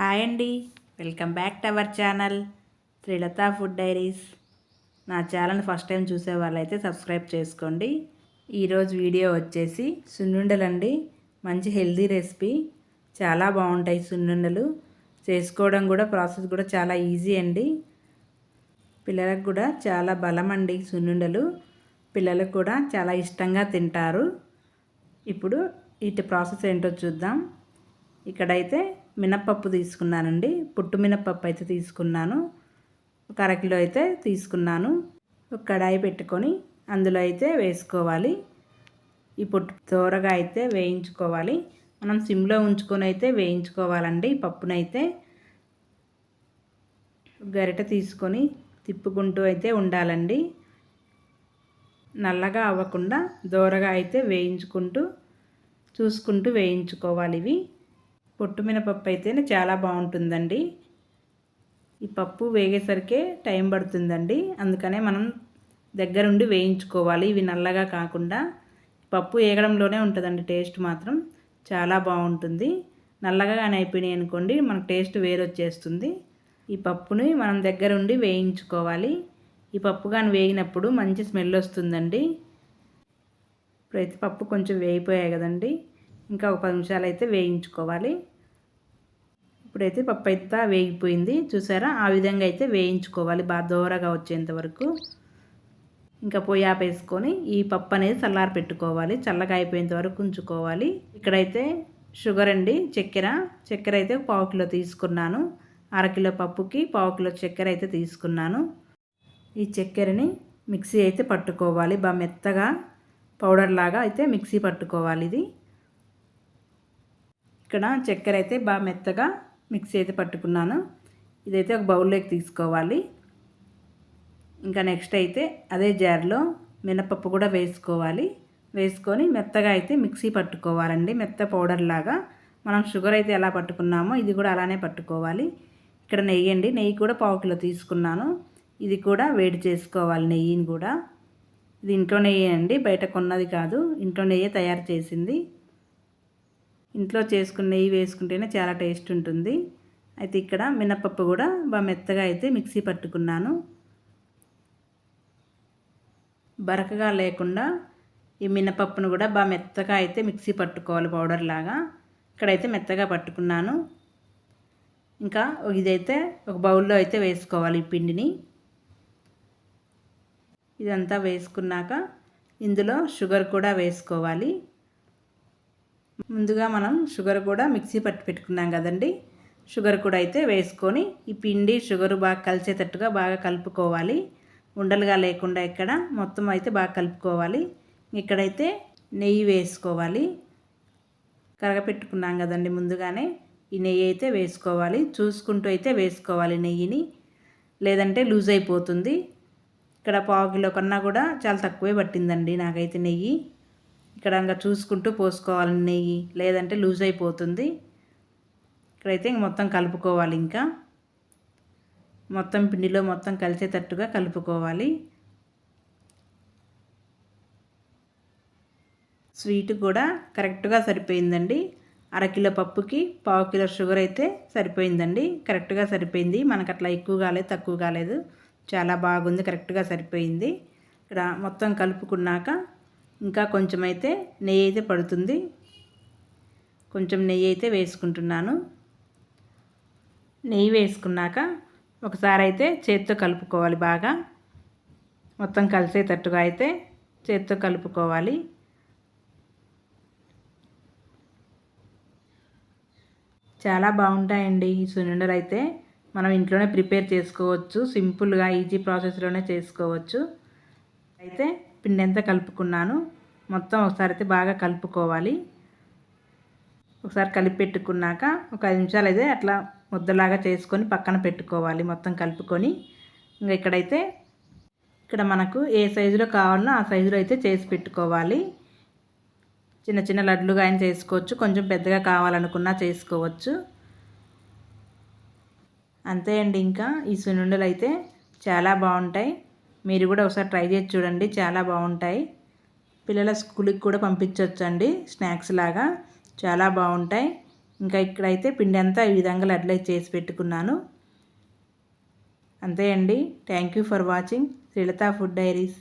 Hi అండి. Welcome back to our channel Trilatha food diaries. నా channel first time చూసే వాళ్ళైతే సబ్స్క్రైబ్ చేసుకోండి. ఈరోజు వీడియో వచ్చేసి సున్నుండలండి మంచి హెల్దీ రెసిపీ. చాలా బాగుంటాయి సున్నుండలు. చేసుకోవడం కూడా ప్రాసెస్ కూడా చాలా ఈజీ అండి. పిల్లలకు కూడా చాలా బలం అండి సున్నుండలు. పిల్లలకు కూడా చాలా ఇష్టంగా తింటారు. ఇప్పుడు ఇటు ప్రాసెస్ ఏంటో చూద్దాం. ఇక్కడైతే మినప్పప్పు తీసుకున్నానండి. పుట్టు మినప్పప్పు అయితే తీసుకున్నాను. ఒక అరకిలో అయితే తీసుకున్నాను. ఒక కడాయి పెట్టుకొని అందులో అయితే వేసుకోవాలి. ఈ పుట్టు దోరగా అయితే వేయించుకోవాలి. మనం సిమ్లో ఉంచుకొని అయితే వేయించుకోవాలండి. పప్పునైతే గరిట తీసుకొని తిప్పుకుంటూ అయితే ఉండాలండి. నల్లగా అవ్వకుండా దోరగా అయితే వేయించుకుంటూ చూసుకుంటూ వేయించుకోవాలి ఇవి. పొట్టు మినపప్పు అయితేనే చాలా బాగుంటుందండి. ఈ పప్పు వేగేసరికే టైం పడుతుందండి. అందుకనే మనం దగ్గరుండి వేయించుకోవాలి. ఇవి నల్లగా కాకుండా పప్పు వేగడంలోనే ఉంటుందండి టేస్ట్ మాత్రం. చాలా బాగుంటుంది. నల్లగా కానీ అయిపోయినాయి అనుకోండి మనకు టేస్ట్ వేరొచ్చేస్తుంది. ఈ పప్పుని మనం దగ్గరుండి వేయించుకోవాలి. ఈ పప్పు కానీ వేగినప్పుడు మంచి స్మెల్ వస్తుందండి. ప్రతి పప్పు కొంచెం వేగిపోయాయి కదండి. ఇంకా ఒక పది నిమిషాలు అయితే వేయించుకోవాలి. ఇప్పుడైతే పప్పు అయితే వేగిపోయింది. చూసారా? ఆ విధంగా అయితే వేయించుకోవాలి. బాగా దోరగా వచ్చేంత వరకు. ఇంకా పొయ్యి ఆపేసుకొని ఈ పప్పు అనేది చల్లారి పెట్టుకోవాలి. చల్లగా అయిపోయేంత వరకు ఉంచుకోవాలి. ఇక్కడైతే షుగర్ అండి చక్కెర. చక్కెర అయితే పావు కిలో తీసుకున్నాను. అరకిలో పప్పుకి పావు కిలో చక్కెర అయితే తీసుకున్నాను. ఈ చక్కెరని మిక్సీ అయితే పట్టుకోవాలి. బాగా మెత్తగా పౌడర్ లాగా అయితే మిక్సీ పట్టుకోవాలి ఇది. ఇక్కడ చక్కెర అయితే బాగా మెత్తగా మిక్సీ అయితే పట్టుకున్నాను. ఇదైతే ఒక బౌల్లోకి తీసుకోవాలి. ఇంకా నెక్స్ట్ అయితే అదే జార్లో మినపప్పు కూడా వేసుకోవాలి. వేసుకొని మెత్తగా అయితే మిక్సీ పట్టుకోవాలండి. మెత్త పౌడర్ లాగా. మనం షుగర్ అయితే ఎలా పట్టుకున్నామో ఇది కూడా అలానే పట్టుకోవాలి. ఇక్కడ నెయ్యి అండి. నెయ్యి కూడా పావు కిలో తీసుకున్నాను. ఇది కూడా వేడి చేసుకోవాలి నెయ్యిని కూడా. ఇది ఇంట్లో నెయ్యి అండి. బయట కొన్నది కాదు. ఇంట్లో నెయ్యి తయారు చేసింది. ఇంట్లో చేసుకున్న నెయ్యి వేసుకుంటేనే చాలా టేస్ట్ ఉంటుంది. అయితే ఇక్కడ మినపప్పు కూడా బాగా మెత్తగా అయితే మిక్సీ పట్టుకున్నాను. బరకగా లేకుండా ఈ మినపప్పును కూడా బాగా మెత్తగా అయితే మిక్సీ పట్టుకోవాలి పౌడర్ లాగా. ఇక్కడైతే మెత్తగా పట్టుకున్నాను. ఇంకా ఇదైతే ఒక బౌల్లో అయితే వేసుకోవాలి ఈ పిండిని. ఇదంతా వేసుకున్నాక ఇందులో షుగర్ కూడా వేసుకోవాలి. ముందుగా మనం షుగర్ కూడా మిక్సీ పట్టి పెట్టుకున్నాం కదండి. షుగర్ కూడా అయితే వేసుకొని ఈ పిండి షుగర్ బాగా కలిసేటట్టుగా బాగా కలుపుకోవాలి. ఉండలుగా లేకుండా ఇక్కడ మొత్తం అయితే బాగా కలుపుకోవాలి. ఇక్కడైతే నెయ్యి వేసుకోవాలి. కరగపెట్టుకున్నాం కదండి ముందుగానే. ఈ నెయ్యి అయితే వేసుకోవాలి. చూసుకుంటూ అయితే వేసుకోవాలి నెయ్యిని. లేదంటే లూజ్ అయిపోతుంది. ఇక్కడ పావు కిలో కన్నా కూడా చాలా తక్కువే పట్టిందండి నాకైతే నెయ్యి. ఇక్కడ ఇంకా చూసుకుంటూ పోసుకోవాలి నెయ్యి లేదంటే లూజ్ అయిపోతుంది. ఇక్కడైతే ఇంక మొత్తం కలుపుకోవాలి ఇంకా. మొత్తం పిండిలో మొత్తం కలిసేటట్టుగా కలుపుకోవాలి. స్వీట్ కూడా కరెక్ట్గా సరిపోయిందండి. అరకిలో పప్పుకి పావు కిలో షుగర్ అయితే సరిపోయిందండి. కరెక్ట్గా సరిపోయింది. మనకు అట్లా ఎక్కువ కాలేదు తక్కువ కాలేదు. చాలా బాగుంది కరెక్ట్గా సరిపోయింది. ఇక్కడ మొత్తం కలుపుకున్నాక ఇంకా కొంచెం అయితే నెయ్యి అయితే పడుతుంది. కొంచెం నెయ్యి అయితే వేసుకుంటున్నాను. నెయ్యి వేసుకున్నాక ఒకసారి అయితే చేత్తో కలుపుకోవాలి బాగా. మొత్తం కలిసేటట్టుగా అయితే చేత్తో కలుపుకోవాలి. చాలా బాగుంటాయండి ఈ సిలిండర్ అయితే. మనం ఇంట్లోనే ప్రిపేర్ చేసుకోవచ్చు. సింపుల్గా ఈజీ ప్రాసెస్లోనే చేసుకోవచ్చు. అయితే పిండి ఎంత కలుపుకున్నాను. మొత్తం ఒకసారి అయితే బాగా కలుపుకోవాలి. ఒకసారి కలిపి పెట్టుకున్నాక ఒక ఐదు నిమిషాలు అయితే అట్లా ముద్దలాగా చేసుకొని పక్కన పెట్టుకోవాలి మొత్తం కలుపుకొని. ఇంకా ఇక్కడైతే ఇక్కడ మనకు ఏ సైజులో కావాలనో ఆ సైజులో అయితే చేసి పెట్టుకోవాలి. చిన్న చిన్న లడ్లుగా ఆయన చేసుకోవచ్చు కొంచెం పెద్దగా కావాలనుకున్నా చేసుకోవచ్చు. అంతే అండి ఇంకా ఈ సున్నుండలు అయితే చాలా బాగుంటాయి. మీరు కూడా ఒకసారి ట్రై చేసి చూడండి చాలా బాగుంటాయి. పిల్లల స్కూల్కి కూడా పంపించవచ్చండి స్నాక్స్ లాగా. చాలా బాగుంటాయి. ఇంకా ఇక్కడైతే పిండి అంతా ఈ విధంగా లడ్లై చేసి పెట్టుకున్నాను. అంతే అండి. Thank you for watching. Srilatha food diaries.